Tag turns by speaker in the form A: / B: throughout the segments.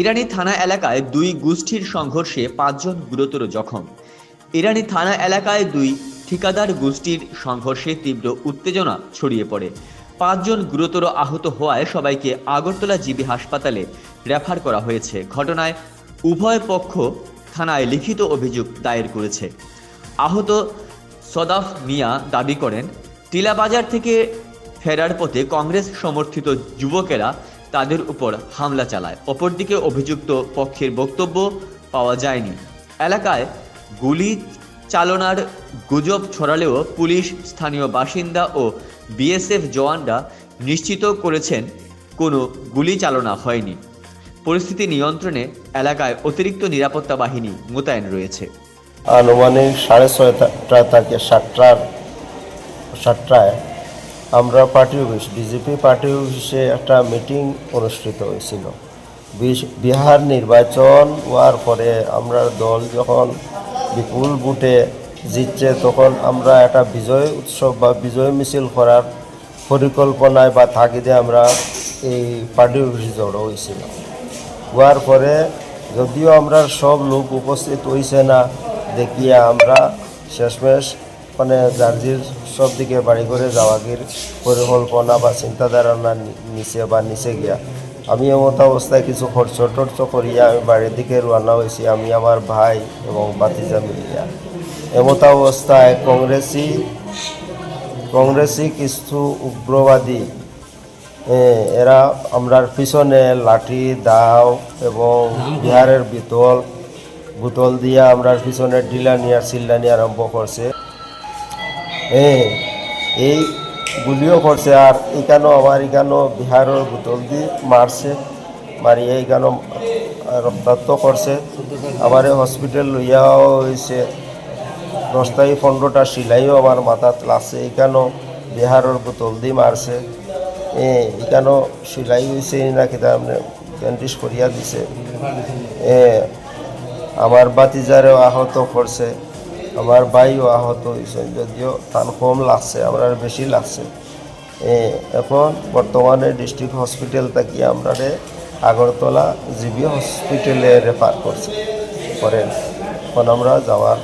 A: ইরানি থানা এলাকায় দুই গোষ্ঠীর সংঘর্ষে পাঁচজন গুরুতর জখম। ইরানি থানা এলাকায় দুই ঠিকাদার গোষ্ঠীর সংঘর্ষে তীব্র উত্তেজনা ছড়িয়ে পড়ে। পাঁচজন গুরুতর আহত হওয়ায় সবাইকে আগরতলা জিবি হাসপাতালে রেফার করা হয়েছে। ঘটনায় উভয় পক্ষ থানায় লিখিত অভিযোগ দায়ের করেছে। আহত সদাফ মিয়া দাবি করেন, টিলাবাজার থেকে ফেরার পথে কংগ্রেস সমর্থিত যুবকেরা তাদের উপর হামলা চালায়। অপরদিকে অভিযুক্ত পক্ষের বক্তব্য পাওয়া যায়নি। এলাকায় গুলি চালনার গুজব ছড়ালেও পুলিশ, স্থানীয় বাসিন্দা ও বিএসএফ জওয়ানরা নিশ্চিত করেছেন কোনো গুলি চালনা হয়নি। পরিস্থিতি নিয়ন্ত্রণে এলাকায় অতিরিক্ত নিরাপত্তা বাহিনী মোতায়েন রয়েছে।
B: আনুমানিক সাড়ে ছয়টা থেকে সাতটার সাতটায় আমরা পার্টি অফিস বিজেপি পার্টি অফিসে একটা মিটিং অনুষ্ঠিত হয়েছিল। বিহার নির্বাচন হওয়ার পরে আমরা দল যখন বিপুল ভোটে জিতছে, তখন আমরা একটা বিজয় উৎসব বা বিজয় মিছিল করার পরিকল্পনায় বা থাকিতে আমরা এই পার্টি অফিসে জড়ো হয়েছিল হওয়ার পরে যদিও আমরা সব লোক উপস্থিত হইছে না, দেখিয়া আমরা শেষমেশ মানে জার্জির সব দিকে বাড়ি করে যাওয়াগির পরিকল্পনা বা চিন্তাধারণা নিচে বা নিচে গিয়া। আমি এমত অবস্থায় কিছু খরচ টর্চ করিয়া আমি বাড়ির দিকে রওনা হয়েছি আমি আমার ভাই এবং বাতিজা মিলিয়া। এমত অবস্থায় কংগ্রেসি কংগ্রেসি কিছু উগ্রবাদী এরা আমরার পিছনে লাঠি, দাও এবং বিহারের বিতল, বোতল দিয়ে আমরার পিছনে ডিলানি আর চিল্লানি আরম্ভ করছে। এ, এই গুলিও করছে আর এখানেও আমার এখানেও বিহারের বোতল দিয়ে মারছে মারিয়ে এখানেও রক্তাক্ত করছে। আমার হসপিটাল লইয়াও হয়েছে দশটাই পনেরোটা সিলাইও আমার মাথাত লাগছে এখানেও বিহারের বোতল দিয়ে মারছে। এ এখানেও সিলাই হয়েছে না কিতা আপনি ব্যান্ডিশ করিয়া দিছে। আমার বাতিজারেও আহত করছে। আমার ভাইও আহত হয়েছে, যদিও তার কম লাগছে, আমরা বেশি লাগছে। এখন বর্তমানে ডিস্ট্রিক্ট হসপিটাল থাকি আমরা আগরতলা জিবি হসপিটালে রেফার করছে। করেন, এখন আমরা যাওয়ার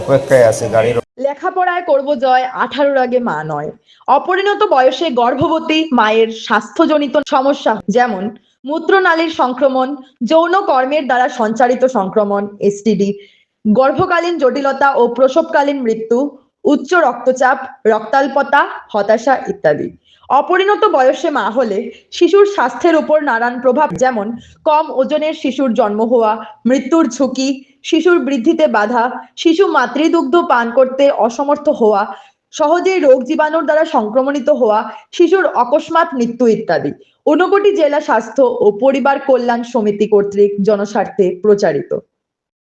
B: অপেক্ষায় আছে, গাড়ির
C: লেখাপড়ায় করব জয়, আঠারোর আগে মা নয়। অপরিণত বয়সে গর্ভবতী, মায়ের স্বাস্থ্যজনিত সমস্যা, যেমন মূত্রনালীর সংক্রমণ যৌন কর্মের দ্বারা সঞ্চারিত সংক্রমণ এসটিডি গর্ভকালীন জটিলতা ও প্রসবকালীন মৃত্যু, উচ্চ রক্তচাপ, রক্তাল্পতা, হতাশা ইত্যাদি। অপরিণত বয়সে মা হলে শিশুর স্বাস্থ্যের উপর নানান প্রভাব, যেমন কম ওজনের শিশুর জন্ম হওয়া, মৃত্যুর ঝুঁকি, শিশুর বৃদ্ধিতে বাধা, শিশু মাতৃদুগ্ধ পান করতে অসমর্থ হওয়া, সহজেই রোগ জীবাণুর দ্বারা সংক্রমণিত হওয়া, শিশুর অকস্মাৎ মৃত্যু ইত্যাদি। ঊনকোটি জেলা স্বাস্থ্য ও পরিবার কল্যাণ সমিতি কর্তৃক জনস্বার্থে প্রচারিত।